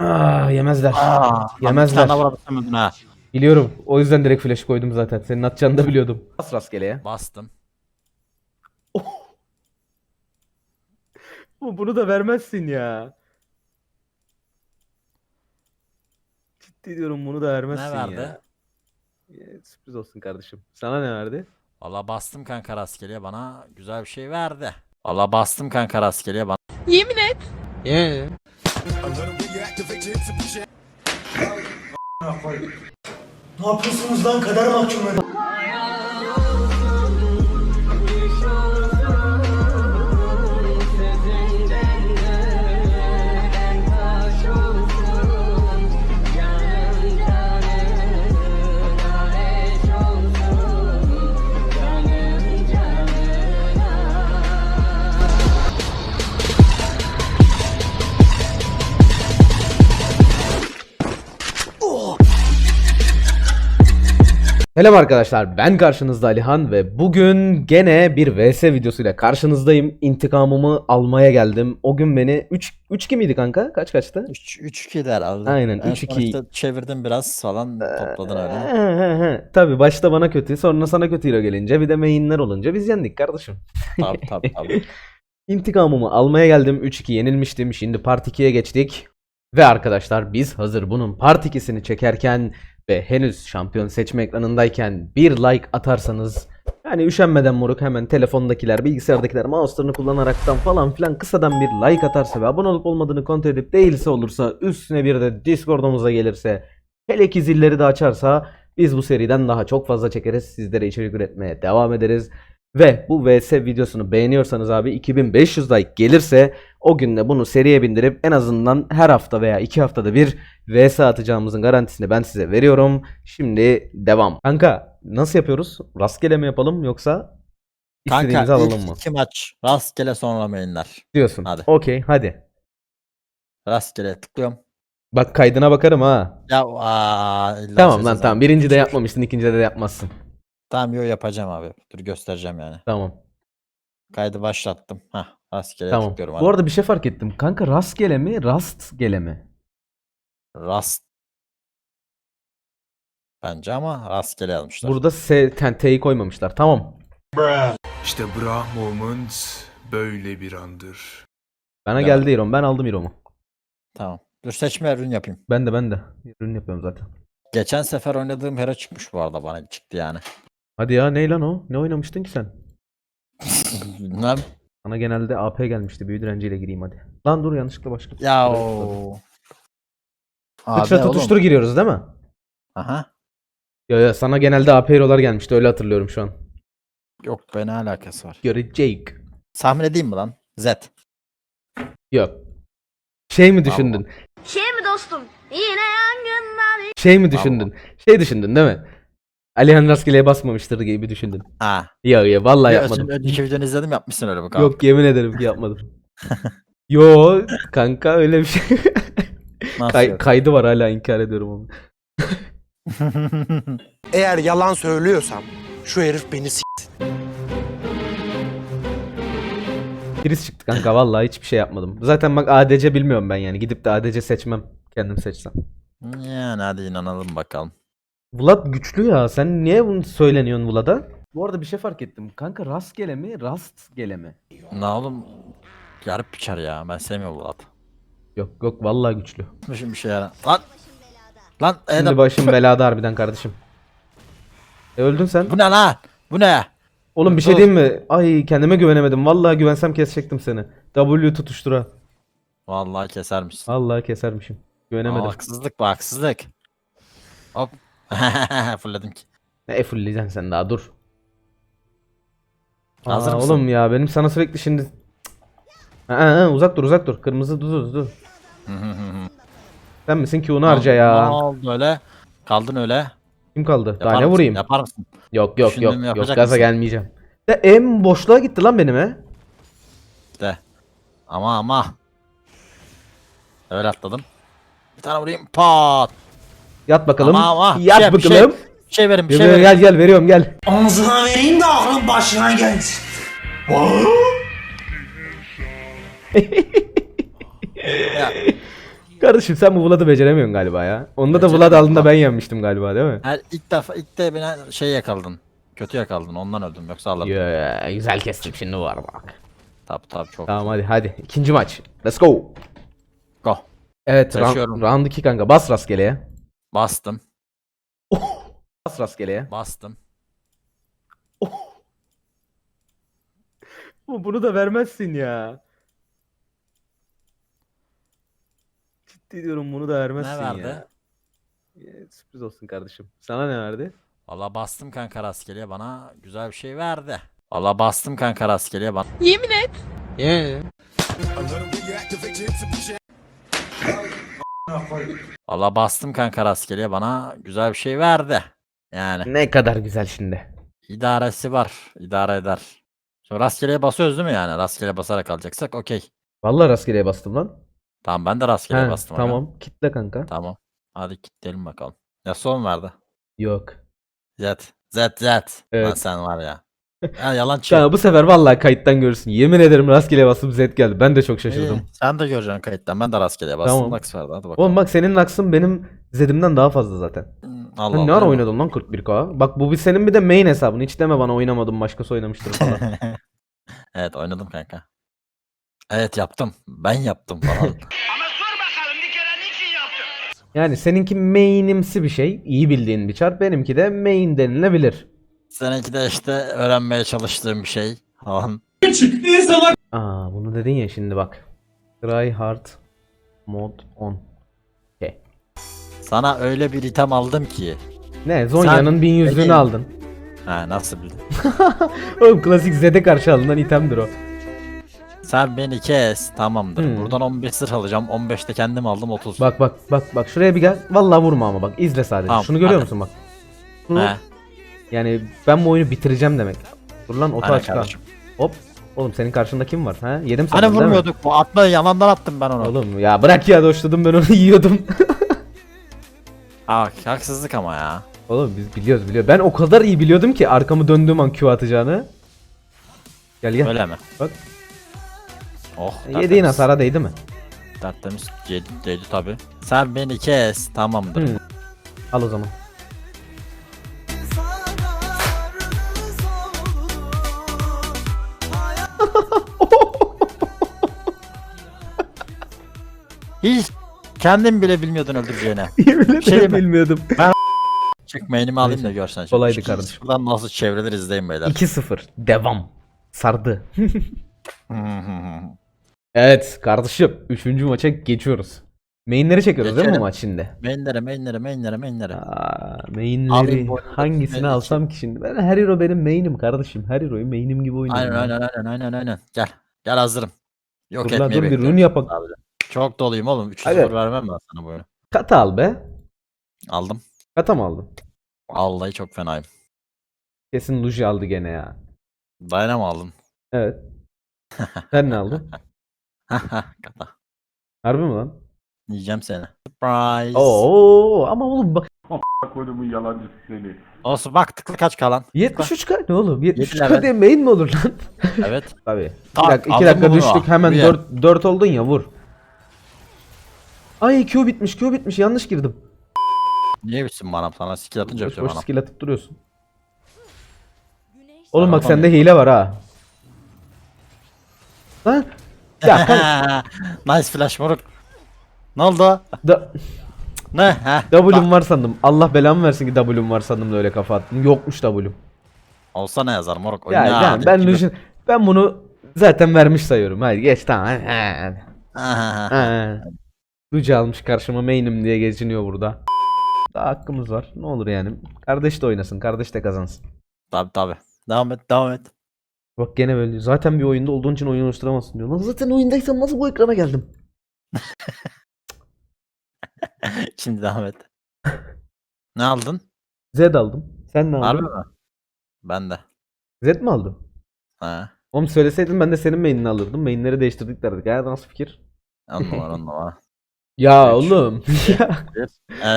Aa, yemezler. Aa, Yemezler. Tane vurabilsemedin ha. Biliyorum. O yüzden direkt flash koydum zaten. Senin atacağını da biliyordum. Bas rastgeleye. Bastım. Bunu da vermezsin ya. Ciddi diyorum bunu da vermezsin Ne verdi? ya. Ya, Sürpriz olsun kardeşim. Sana ne verdi? Valla bastım kanka rastgeleye bana güzel bir şey verdi. Valla bastım kanka rastgeleye bana. Yemin et. Ne yapıyorsunuz lan kader mahkumları? Selam arkadaşlar ben karşınızda Alihan ve bugün gene bir vs videosuyla karşınızdayım. İntikamımı almaya geldim. O gün beni 3 3 miydi kanka? Kaç kaçtı? 3 3 2 der abi. Aynen, En 3-2. son işte çevirdim biraz falan topladın öyle. He. Tabii başta bana kötü sonra sana kötü hero gelince bir de mainler olunca biz yendik kardeşim. tabii tabii tabii. İntikamımı almaya geldim. 3-2 yenilmiştim. Şimdi part 2'ye geçtik. Ve arkadaşlar biz hazır bunun part 2'sini çekerken ve henüz şampiyon seçme ekranındayken bir like atarsanız yani üşenmeden moruk hemen telefondakiler, bilgisayardakiler mouse'larını kullanaraktan falan filan kısadan bir like atarsa ve abone olup olmadığını kontrol edip değilse olursa üstüne bir de Discord'umuza gelirse hele ki zilleri de açarsa biz bu seriden daha çok fazla çekeriz. Sizlere içerik üretmeye devam ederiz. Ve bu VS videosunu beğeniyorsanız abi 2500 like gelirse o gün de bunu seriye bindirip en azından her hafta veya iki haftada bir VS atacağımızın garantisini ben size veriyorum. Şimdi devam. Kanka nasıl yapıyoruz? Rastgele mi yapalım yoksa istediğimizi Kanka alalım ilk mı? iki maç rastgele sonra mainler. Diyorsun. Hadi. Okey hadi. Rastgele tıklıyorum. Bak kaydına bakarım ha. Ya aa, illa Tamam lan tamam. Birinci de yapmamıştın ikincide de yapmazsın. Tamam yo yapacağım abi. Dur göstereceğim yani. Tamam. Kaydı başlattım. Hah rastgele Tamam. tıklıyorum. Bu arada bir şey fark ettim. Kanka rastgele mi rastgele mi? Rast. Bence ama rastgele yazmışlar. Burada S, ten- T'yi koymamışlar. Tamam. İşte bra moment böyle bir andır. Bana Ya. geldi Iron. Ben aldım Iron'u. Tamam. Dur seçme ürün yapayım. Ben de ben de. Ürün yapıyorum zaten. Geçen sefer oynadığım hero çıkmış bu arada bana çıktı yani. Hadi ya ne lan o? Ne oynamıştın ki sen? Bilmem. Bana genelde AP gelmişti. Büyü direnciyle gireyim hadi. Lan dur yanlışlıkla başka. Ya o. oğlum. tutuştur giriyoruz değil mi? Aha. Ya ya sana genelde AP hero'lar gelmişti. Öyle hatırlıyorum şu an. Yok be ne alakası var. Görecek. Tahmin edeyim mi lan? Z. Yok. Şey mi düşündün? Şey mi dostum? Yine yangınlar. Şey mi düşündün? Şey düşündün değil mi? Alihan rastgeleye basmamıştır gibi düşündün. Ha. Ya ya vallahi Bir yapmadım. önce- Önceki videonu izledim yapmışsın öyle bak abi. Yok yemin ederim ki yapmadım. Yo kanka öyle bir şey. Nasıl Kay- yok? kaydı var hala inkar ediyorum onu. Eğer yalan söylüyorsam şu herif beni s- Kriz çıktı kanka vallahi hiçbir şey yapmadım. Zaten bak ADC bilmiyorum ben yani. Gidip de ADC seçmem. Kendim seçsem. yani hadi inanalım bakalım. Vlad güçlü ya. Sen niye bunu söyleniyorsun Vlad'a? Bu arada bir şey fark ettim. Kanka rastgele mi? Rastgele mi? Ne oğlum? Garip bir çar ya. Ben sevmiyorum at. Yok yok vallahi güçlü. Şimdi bir şey yani. Lan! Lan Şimdi Eda- başım belada harbiden kardeşim. E öldün sen. Bu ne lan? Bu ne? Oğlum bir şey diyeyim mi? Ay kendime güvenemedim. Vallahi güvensem kesecektim seni. W tutuştura. Vallahi kesermişsin. Vallahi kesermişim. Aa, Güvenemedim. haksızlık bu haksızlık. Hop. Fırladım ki. Ne fullleyeceksin sen daha dur. Hazır Aa, mısın? Oğlum ya benim sana sürekli şimdi... Ha, ha, ha, uzak dur uzak dur. Kırmızı dur dur dur. Sen misin ki onu harca Ne ya. oldu öyle? Kaldın öyle. Kim kaldı? Daha Yapar ne mısın? vurayım? Yapar mısın? Yok yok yok. Yok yapacak gaza mısın? gelmeyeceğim. De em boşluğa gitti lan benim he. De. Ama ama. Öyle atladım. Bir tane vurayım. Pat. Yat bakalım. Ama ama. Yat Şey, bir şey- bakalım. Bir şey verin bir Gel, şey verin. gel gel veriyorum gel. Ağzına vereyim de aklın başına gelsin. Ya. Kardeşim sen bu Vlad'ı beceremiyorsun galiba ya. Onda da Vlad aldığında ben yenmiştim galiba değil mi? Her ilk defa ilk de beni şey yakaladın. Kötü yakaladın ondan öldüm yoksa alırdım. Ya güzel kestim şimdi var bak. Tabi tabi çok. Tamam hadi hadi. İkinci maç. Let's go. Go. Evet round, round 2 kanka. Bas rastgeleye. Bastım. Bas rastgeleye. Bastım. Bu- Bunu da vermezsin ya. Ciddi diyorum bunu da vermezsin Ne verdi? ya. Ya, Sürpriz olsun kardeşim. Sana ne verdi? Valla bastım kanka rastgeleye bana güzel bir şey verdi. Valla bastım kanka rastgeleye bana. Yemin et. Valla bastım kanka rastgeleye bana güzel bir şey verdi. Yani Ne kadar güzel şimdi. idaresi var. idare eder. Sonra rastgeleye basıyoruz değil mi yani? Rastgele basarak alacaksak okey. Vallahi rastgeleye bastım lan. Tamam ben de rastgeleye He, bastım. aga. tamam. Kitle kanka. Tamam. Hadi kilitleyelim bakalım. Ya son verdi. Yok. Z. Z Z. Lan Evet. sen var ya. Ya yalancı. Kanka bu sefer vallahi kayıttan görürsün. Yemin ederim rastgeleye bastım Z geldi. Ben de çok şaşırdım. İyi, sen de göreceksin kayıttan. Ben de rastgeleye bastım. Tamam. Lux verdi. Hadi bakalım. Oğlum bak senin Nax'ın benim Zed'imden daha fazla zaten. Hmm, Allah Sen ne ara oynadın lan 41k? Bak bu bir senin bir de main hesabın. Hiç deme bana oynamadım başkası oynamıştır falan. evet oynadım kanka. Evet yaptım. Ben yaptım falan. yani seninki main'imsi bir şey. iyi bildiğin bir chart. Benimki de main denilebilir. Seninki de işte öğrenmeye çalıştığım bir şey falan. Aa bunu dedin ya şimdi bak. Try hard mod on. Okay. Sana öyle bir item aldım ki. Ne Zonya'nın 1100'lüğünü Peki. aldın. Ha nasıl bildin? Oğlum klasik Zed'e karşı alınan itemdir o. Sen beni kes tamamdır. Hmm. Buradan 15 sır alacağım. 15'te kendim aldım 30. Bak bak bak bak şuraya bir gel. Vallahi vurma ama bak izle sadece. Tamam, Şunu görüyor hadi. musun bak. Şunu, He. Yani ben bu oyunu bitireceğim demek. Dur lan oto Aynen kardeşim. Hop. Oğlum senin karşında kim var? Ha? Yedim Hani değil mi? vurmuyorduk bu atma yalandan attım ben onu. Oğlum ya bırak ya doşladım ben onu yiyordum. Aa, haksızlık ama ya. Oğlum biz biliyoruz biliyoruz. Ben o kadar iyi biliyordum ki arkamı döndüğüm an Q atacağını. Gel gel. Öyle mi? Bak. Oh. Yediğin tertemiz. hasara değdi mi? Tertemiz. Yedi, değdi tabi. Sen beni kes tamamdır. Hı. Al o zaman. Hiç kendin bile bilmiyordun öldüreceğini. Yemin ederim Şey mi? bilmiyordum. Çık main'imi alayım da görsen. kolaydı kardeşim. Şuradan nasıl çevrilir izleyin beyler. 2-0. Devam. Sardı. evet kardeşim. Üçüncü maça geçiyoruz. Mainleri çekiyoruz değil mi bu Geçelim. maç şimdi? mainlere mainlere mainlere mainlere. Aa, mainleri hangisini main alsam ki şimdi? Ben her hero benim main'im kardeşim. Her hero'yu main'im gibi oynuyorum. Aynen aynen aynen aynen aynen. Gel. Gel hazırım. Yok Dur lan etmeyi dur bir rune yapak. Abi. Çok doluyum oğlum. 3 Hadi. 0 vermem ben sana oyunu. Kata al be. Aldım. Kata mı aldın? Vallahi çok fenayım. Kesin Luji aldı gene ya. Dynamo aldım. Evet. Sen ne aldın? Kata. Harbi mi lan? Yiyeceğim seni. Surprise. Oo ama oğlum bak kodumun yalancısı seni. Olsun bak tıklı kaç kalan. 73 k ne oğlum? 73 Yedi k diye main mi olur lan? Evet. Tabii. 2 Tak, dakika, iki aldın dakika bunu? düştük hemen Buraya. 4 4 oldun ya vur. Ay Q bitmiş Q bitmiş yanlış girdim. Niye bitsin bana sana skill atınca Boş bitiyor boş bana. skill atıp duruyorsun. Oğlum bak sende hile var ha. Lan. Ya kanka. nice flash moruk. Ne oldu? da, Ne? Heh. W'm var sandım. Allah belamı versin ki W'm var sandım da öyle kafa attım. Yokmuş W'm. Olsa ne yazar moruk? Ya, Oyna yani hadi ben gibi. Lucian, ben bunu zaten vermiş sayıyorum. Hadi geç tamam. Ha, ha, Ahaha. ha. Luci almış karşıma main'im diye geçiniyor burada. Daha hakkımız var. Ne olur yani. Kardeş de oynasın. Kardeş de kazansın. Tabi tabi. Devam et devam et. Bak gene böyle. Zaten bir oyunda olduğun için oyun oluşturamazsın diyor. Lan zaten oyundaysam nasıl bu ekrana geldim? Şimdi devam et. ne aldın? Z aldım. Sen ne aldın? Harbi mi? Ben de. Z mi aldın? Ha. Oğlum söyleseydin ben de senin main'ini alırdım. Main'leri değiştirdik derdik. Ya nasıl fikir? On numara on numara. Ya Üç. oğlum. ya,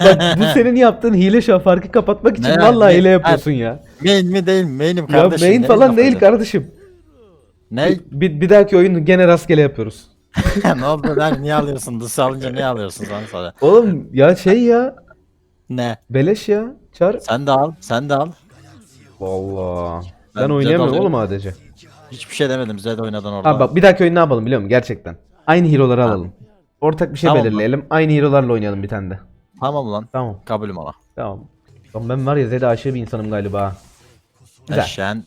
bak bu senin yaptığın hile şu an farkı kapatmak için Ne vallahi Ne? hile yapıyorsun ya. Main mi değil mi? Main'im Ya kardeşim. main ne falan değil kardeşim. Ne? Bir, bir dahaki oyunu gene rastgele yapıyoruz. ne oldu lan niye alıyorsun? Dısı alınca niye alıyorsun sana sonra? Oğlum ya şey ya. Ne? Beleş ya. Çar. Sen de al. Sen de al. Vallahi. Ben Ben oynayamıyorum alıyorum. oğlum ADC. Hiçbir şey demedim. Zed oynadın orada. Abi bak bir dahaki oyun ne yapalım biliyor musun? Gerçekten. Aynı hero'ları alalım. Ortak bir şey Tamam lan. belirleyelim. Aynı hero'larla oynayalım bir tane de. Tamam lan. Tamam. Kabulüm ona. Tamam. Lan ben var ya Zed'e aşığı bir insanım galiba. Güzel. Eşen.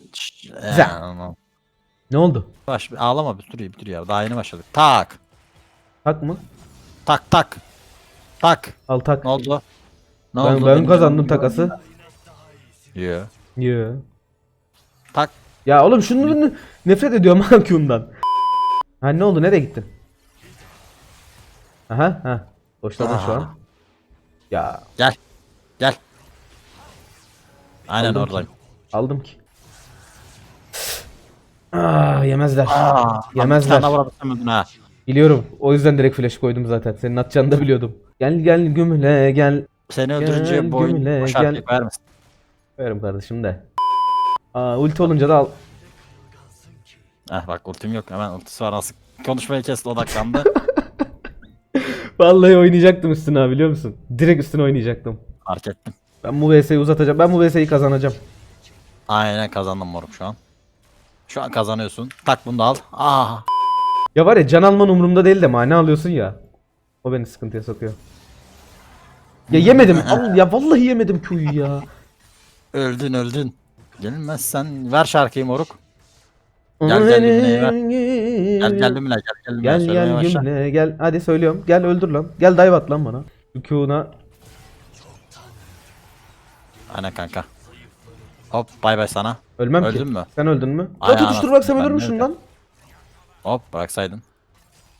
Güzel. Ne oldu? Baş, ağlama bir dur ya bir dur ya. Daha yeni başladık. Tak. Tak mı? Tak tak. Tak. Al tak. Ne oldu? Ne Ben, oldu? ben Benim kazandım canım- takası. Yo. Yo. Tak. Ya oğlum şunu nefret ediyorum ha Q'ndan. Ha ne oldu? Nereye gittin? Aha ha. Boşladın şu an. Ya Gel. Gel. Aynen Aldım oradayım. aldım ki. Aa yemezler. Aa, Yemezler. Bir tane vurabilsemedin ha. Biliyorum. O yüzden direkt flash koydum zaten. Senin atacağını da biliyordum. Gel gel gümle gel. Seni öldürünce bu oyun gümle, gel. koyar mısın? Verim kardeşim de. Aa ulti olunca da al. Heh bak ultim yok hemen ultisi var nasıl konuşmayı kesti odaklandı. Vallahi oynayacaktım üstüne ha biliyor musun? Direkt üstüne oynayacaktım. Fark ettim. Ben bu VS'yi uzatacağım. Ben bu VS'yi kazanacağım. Aynen kazandım moruk şu an. Şu an kazanıyorsun. Tak bunu da al. Aa. Ya var ya can alman umurumda değil de mane alıyorsun ya. O beni sıkıntıya sokuyor. Ya yemedim. Al, ya vallahi yemedim Q'yu ya. Öldün öldün. Gelmezsen ver şarkıyı moruk. Gel, gel, Gümle'yi ver. Gel gel Lümle gel gel Lümle Gel söylemeye gel başla. gel. Hadi söylüyorum. Gel öldür lan. Gel dive at lan bana. Şu Q'una. Aynen kanka. Hop bay bay sana. Ölmem ki. Öldün mü? Sen öldün mü? Ay, Ya tutuştur bak sen anasını, ölür ben müsün de lan? Hop bıraksaydın.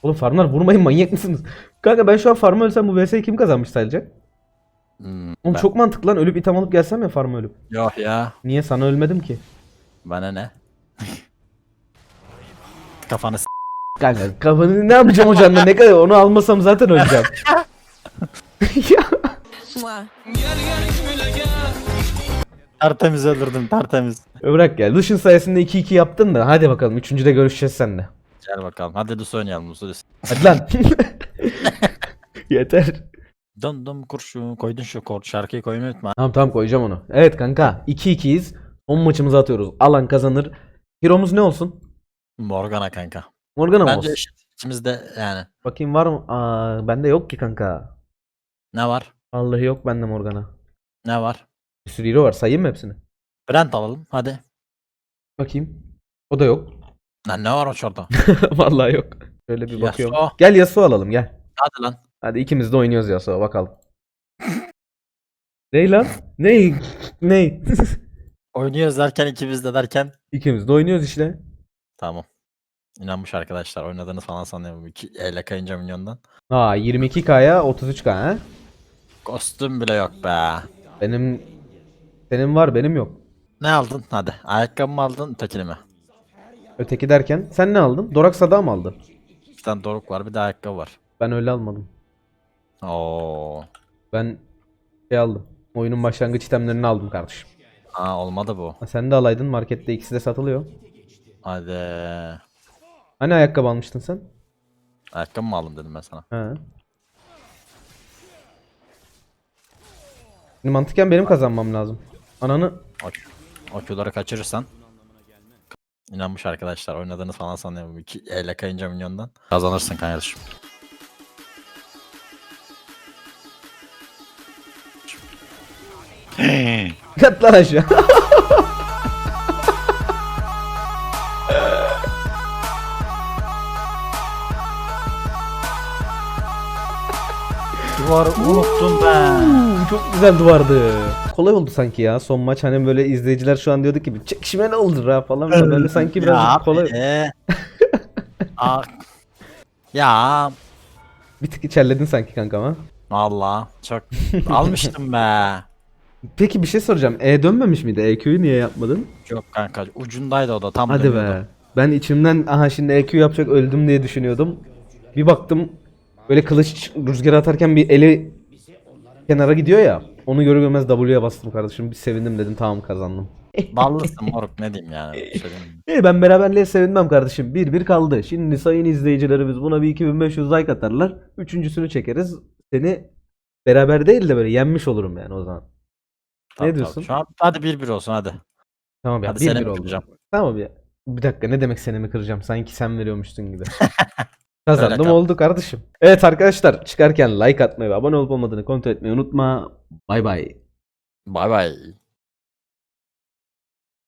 Oğlum farmlar vurmayın manyak mısınız? Kanka ben şu an farmı ölsem bu VS'yi kim kazanmış sayılacak? Hmm, Oğlum ben- çok mantıklı lan ölüp item alıp gelsem ya farmı ölüp. Yok ya. Niye sana ölmedim ki? Bana ne? Kafanı s- Kanka kafanı ne yapacağım hocanla ne kadar onu almasam zaten öleceğim. ya. Tertemiz öldürdüm tertemiz. Bırak ya. Lucian sayesinde 2-2 yaptın da hadi bakalım 3. de görüşeceğiz seninle. Gel bakalım. Hadi Lus oynayalım Lus. Lus. Hadi lan. Yeter. Dön dön kurşun koydun şu kor şarkıyı koymayı unutma. Tamam tamam koyacağım onu. Evet kanka 2-2'yiz. 10 maçımızı atıyoruz. Alan kazanır. Hero'muz ne olsun? Morgana kanka. Morgana mı Bence olsun? eşit. İkimiz de yani. Bakayım var mı? Aa bende yok ki kanka. Ne var? Vallahi yok bende Morgana. Ne var? Bir sürü hero var. Sayayım mı hepsini? Brent alalım hadi. Bakayım. O da yok. Lan ne var o şurada? Vallahi yok. Şöyle bir Yasuo. bakıyorum. Gel Yasuo alalım gel. Hadi lan. Hadi ikimiz de oynuyoruz Yasuo bakalım. Ney lan? Ney? Ney? Oynuyoruz derken ikimiz de derken. ikimiz de oynuyoruz işte. Tamam. İnanmış arkadaşlar oynadığını falan sanıyorum. İki elle kayınca milyondan. Aa 22k'ya 33k ha? Kostüm bile yok be. Benim senin var benim yok. Ne aldın? Hadi. Ayakkabı mı aldın? Ötekini mi? Öteki derken sen ne aldın? Dorak Sada mı aldın? Bir tane doruk var bir de ayakkabı var. Ben öyle almadım. Oo. Ben şey aldım. Oyunun başlangıç itemlerini aldım kardeşim. Aa olmadı bu. Ha, sen de alaydın markette ikisi de satılıyor. Hadi. Hani ayakkabı almıştın sen? Ayakkabı mı aldım dedim ben sana. He. Şimdi mantıken benim kazanmam lazım. Ananı O, o Q'ları kaçırırsan. İnanmış arkadaşlar oynadığını falan sanıyorum. İki elle kayınca milyondan. Kazanırsın kardeşim. yat lan aşağı. Duvarı unuttum ben. Çok güzel duvardı. Kolay oldu sanki ya son maç hani böyle izleyiciler şu an diyordu ki bir çekişme ne oldu ha falan böyle sanki biraz kolay. be. Aa. Ya Bir tık içerledin sanki kanka ama. Valla çok almıştım be. Peki bir şey soracağım. E dönmemiş miydi? EQ'yu niye yapmadın? Yok kanka ucundaydı o da tam Hadi dönüyordu. be. Ben içimden aha şimdi EQ yapacak öldüm diye düşünüyordum. Bir baktım böyle kılıç rüzgar atarken bir eli kenara gidiyor ya. Onu görür görmez W'ye bastım kardeşim. Bir sevindim dedim tamam kazandım. Ballısın moruk ne diyeyim yani. Bir şey. İyi ben beraberliğe sevinmem kardeşim. 1-1 kaldı. Şimdi sayın izleyicilerimiz buna bir 2500 like atarlar. Üçüncüsünü çekeriz. Seni beraber değil de böyle yenmiş olurum yani o zaman. Tamam, diyorsun? tamam. Şu an hadi 1-1 olsun hadi. Tamam ya Hadi 1-1 mi oldu. kıracağım? Tamam ya. Bir dakika ne demek seni mi kıracağım? Sanki sen veriyormuşsun gibi. Kazandım kal. oldu kardeşim. Evet arkadaşlar çıkarken like atmayı ve abone olup olmadığını kontrol etmeyi unutma. Bay bay. Bay bay.